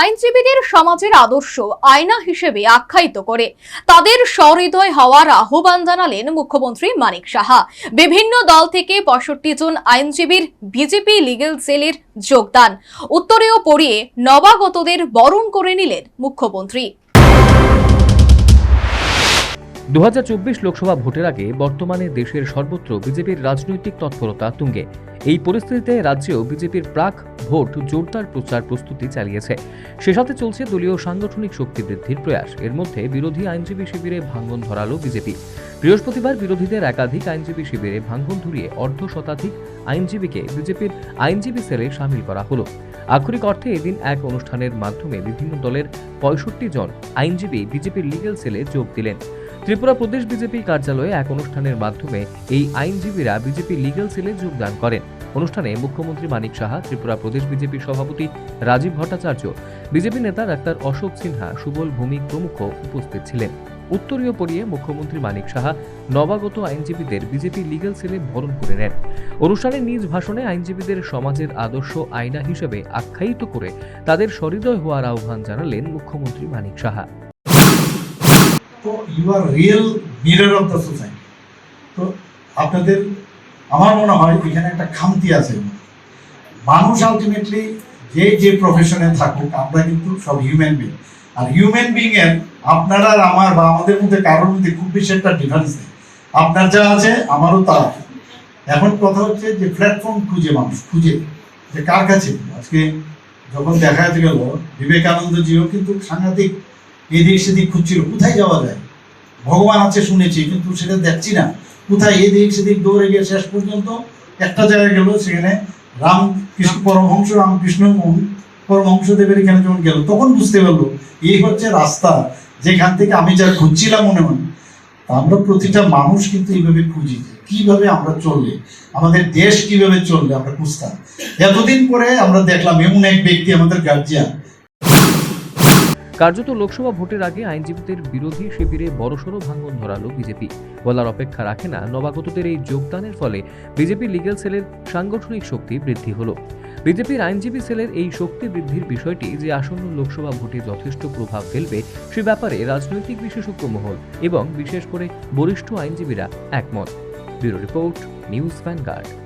আইনজীবীদের সমাজের আদর্শ আয়না হিসেবে আখ্যায়িত করে। তাদের সহৃদয় হওয়ার আহ্বান জানালেন মুখ্যমন্ত্রী মানিক সাহা। বিভিন্ন দল থেকে পঁয়ষট্টি জন আইনজীবীর বিজেপি লিগেল সেলের যোগদান। উত্তরেও পড়িয়ে নবাগতদের বরণ করে নিলেন মুখ্যমন্ত্রী। দুহাজার চব্বিশ লোকসভা ভোটের আগে বর্তমানে দেশের সর্বত্র বিজেপির রাজনৈতিক তৎপরতা তুঙ্গে। এই পরিস্থিতিতে রাজ্যেও বিজেপির প্রাক ভোট জোরদার প্রচার প্রস্তুতি চালিয়েছে। সে সাথে চলছে দলীয় সাংগঠনিক শক্তি বৃদ্ধির প্রয়াস। এর মধ্যে বিরোধী আইনজীবী শিবিরে ভাঙ্গন ধরালো বিজেপি। বৃহস্পতিবার বিরোধীদের একাধিক আইনজীবী শিবিরে ভাঙ্গন ধরিয়ে অর্ধ শতাধিক আইনজীবীকে বিজেপির আইনজীবী সেলে সামিল করা হলো। আক্ষরিক অর্থে এদিন এক অনুষ্ঠানের মাধ্যমে বিভিন্ন দলের পঁয়ষট্টি জন আইনজীবী বিজেপির লিগেল সেলে যোগ দিলেন। ত্রিপুরা প্রদেশ বিজেপি কার্যালয়ে এক অনুষ্ঠানের মাধ্যমে এই আইনজীবীরা বিজেপি লিগ্যাল সেলে যোগদান করেন। অনুষ্ঠানে মুখ্যমন্ত্রী মানিক সাহা, ত্রিপুরা প্রদেশ বিজেপি সভাপতি রাজীব ভট্টাচার্য, বিজেপি নেতা ডাক্তার অশোক সিনহা, সুবল ভৌমিক প্রমুখ উপস্থিত ছিলেন। উত্তরীয় পড়িয়ে মুখ্যমন্ত্রী মানিক সাহা নবাগত আইনজীবীদের বিজেপি লিগ্যাল সেলে বরণ করে নেন। অনুষ্ঠানে নিজ ভাষণে আইনজীবীদের সমাজের আদর্শ আয়না হিসেবে আখ্যায়িত করে তাদের সহৃদয় হওয়ার আহ্বান জানালেন মুখ্যমন্ত্রী মানিক সাহা। তো you are real mirror of the society তো আপনাদের আমার মনে হয় এখানে একটা খামতি আছে। মানুষ আলটিমেটলি যে যে প্রফেশনে থাকুক, আমরা কিন্তু সব হিউম্যান বিং আর হিউম্যান বিং এর আপনার আর আমার বা আমাদের মধ্যে কারোর মধ্যে খুব বেশি একটা ডিফারেন্স নেই। আপনার যা আছে, আমারও তা আছে। এখন কথা হচ্ছে যে প্ল্যাটফর্ম খুঁজে মানুষ, খুঁজে। যে কার কাছে? আজকে যখন দেখা গেল বিবেকানন্দজিও কিন্তু সাংঘাতিক এদিক সেদিক খুঁজছিল, কোথায় যাওয়া যায়? ভগবান আছে শুনেছি, কিন্তু সেটা দেখছি না। কোথায় এদিক সেদিক দৌড়ে গিয়ে শেষ পর্যন্ত একটা জায়গায় গেল সেখানে রাম কৃষ্ণ পরমহংস, রামকৃষ্ণ মোহন পরমহংস দেবের এখানে যখন গেল, তখন বুঝতে পারল এই হচ্ছে রাস্তা যেখান থেকে আমি যা খুঁজছিলাম মনে মনে আমরা প্রতিটা মানুষ কিন্তু এইভাবে খুঁজি কীভাবে আমরা চললে, আমাদের দেশ কীভাবে চললে আমরা খুঁজতাম। এতদিন পরে আমরা দেখলাম এমন এক ব্যক্তি আমাদের গার্জিয়ান কার্যত লোকসভা ভোটের আগে আইনজীবীদের বিরোধী শিবিরে বড়সড় ভাঙন ধরালো বিজেপি। বলার অপেক্ষা রাখে না নবাগতদের এই যোগদানের ফলে বিজেপি লিগ্যাল সেলের সাংগঠনিক শক্তি বৃদ্ধি হলো। বিজেপির আইনজীবী সেলের এই শক্তি বৃদ্ধির বিষয়টি যে আসন্ন লোকসভা ভোটে যথেষ্ট প্রভাব ফেলবে সে ব্যাপারে রাজনৈতিক বিশেষজ্ঞ মহল এবং বিশেষ করে বরিষ্ঠ আইনজীবীরা একমত। Bureau report, news Vanguard.